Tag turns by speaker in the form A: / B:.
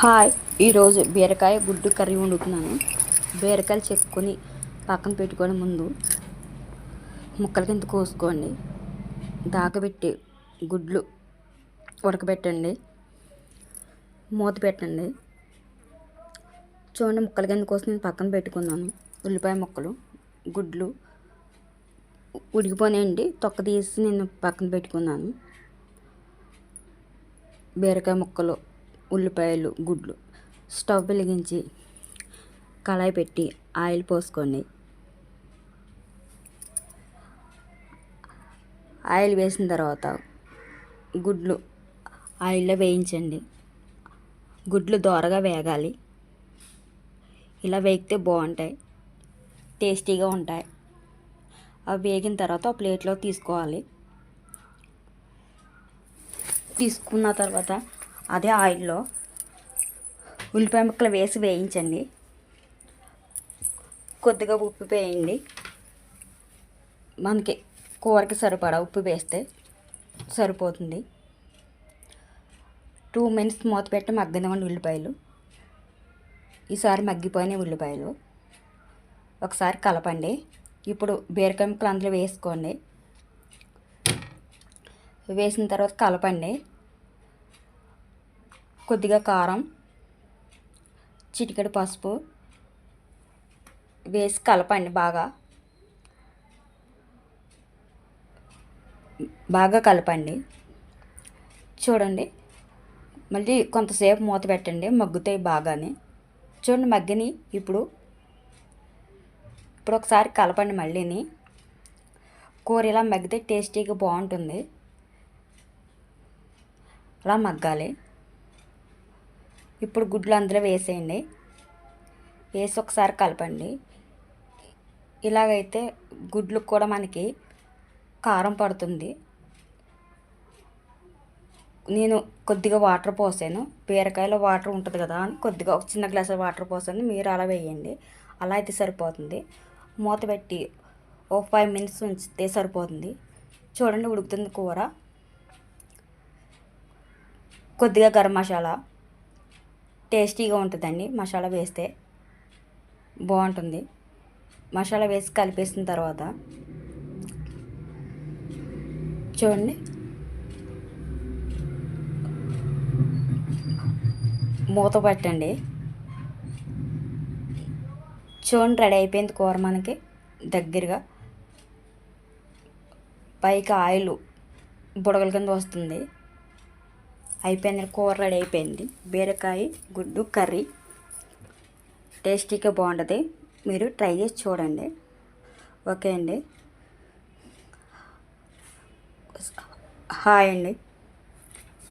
A: Hi. ఈరోజు బీరకాయ గుడ్డు కర్రీ వండుతున్నాను. బీరకాయలు చెక్కుని పక్కన పెట్టుకోవడం ముందు ముక్కల కింద కోసుకోండి. దాకబెట్టి గుడ్లు ఉడకబెట్టండి. మూత పెట్టండి. చూడండి ముక్కల కింద కోసం నేను పక్కన పెట్టుకున్నాను. ఉల్లిపాయ ముక్కలు గుడ్లు ఉడికిపోయినాయండి. తొక్క తీసి నేను పక్కన పెట్టుకున్నాను. బీరకాయ ముక్కలు ఉల్లిపాయలు గుడ్లు. స్టవ్ వెలిగించి కళాయి పెట్టి ఆయిల్ పోసుకోండి ఆయిల్ వేసిన తర్వాత గుడ్లు ఆయిల్లో వేయించండి. గుడ్లు దోరగా వేగాలి. ఇలా వేగితే బాగుంటాయి టేస్టీగా ఉంటాయి. అవి వేగిన తర్వాత ప్లేట్లో తీసుకోవాలి. తీసుకున్న తర్వాత అదే ఆయిల్లో ఉల్లిపాయ ముక్కలు వేసి వేయించండి. కొద్దిగా ఉప్పు వేయండి. మనకి కూరకి సరిపడా ఉప్పు వేస్తే సరిపోతుంది. టూ మినిట్స్ మూత పెట్టి మగ్గనివ్వండి ఉల్లిపాయలు. ఈసారి మగ్గిపోయిన ఉల్లిపాయలు. ఒకసారి కలపండి. ఇప్పుడు బీరకాయ ముక్కలు అందులో వేసుకోండి. వేసిన తర్వాత కలపండి. కొద్దిగా కారం చిటికెడు పసుపు వేసి కలపండి బాగా. బాగా కలపండి. చూడండి మళ్ళీ కొంతసేపు మూత పెట్టండి మగ్గుతాయి బాగానే. చూడండి మగ్గిని ఇప్పుడు. ఇప్పుడు ఒకసారి కలపండి మళ్ళీని. కూర ఇలా మగ్గితే టేస్టీగా బాగుంటుంది. అలా మగ్గాలి. ఇప్పుడు గుడ్లు అందులో వేసేయండి. వేసి ఒకసారి కలపండి. ఇలాగైతే గుడ్లకు కూడా మనకి కారం పడుతుంది. నేను కొద్దిగా వాటర్ పోసాను. బీరకాయలో వాటర్ ఉంటుంది కదా అని కొద్దిగా ఒక చిన్న గ్లాస్ వాటర్ పోసాను. మీరు అలా వేయండి. అలా అయితే సరిపోతుంది. మూత పెట్టి ఒక ఫైవ్ మినిట్స్ ఉంచితే సరిపోతుంది. చూడండి ఉడుకుతుంది కూర. కొద్దిగా గరం మసాలా. టేస్టీగా ఉంటుందండి. మసాలా వేస్తే బాగుంటుంది. మసాలా వేసి కలిపేసిన తర్వాత చూడండి. మూత పెట్టండి. చూడండి రెడీ అయిపోయింది కూర మనకి. దగ్గరగా పైకి ఆయిల్ బుడగల కింద వస్తుంది. అయిపోయింది కూర రెడీ అయిపోయింది. బీరకాయ గుడ్డు కర్రీ. టేస్టీగా బాగుంటుంది. మీరు ట్రై చేసి చూడండి. ఓకే అండి. హాయ్ అండి.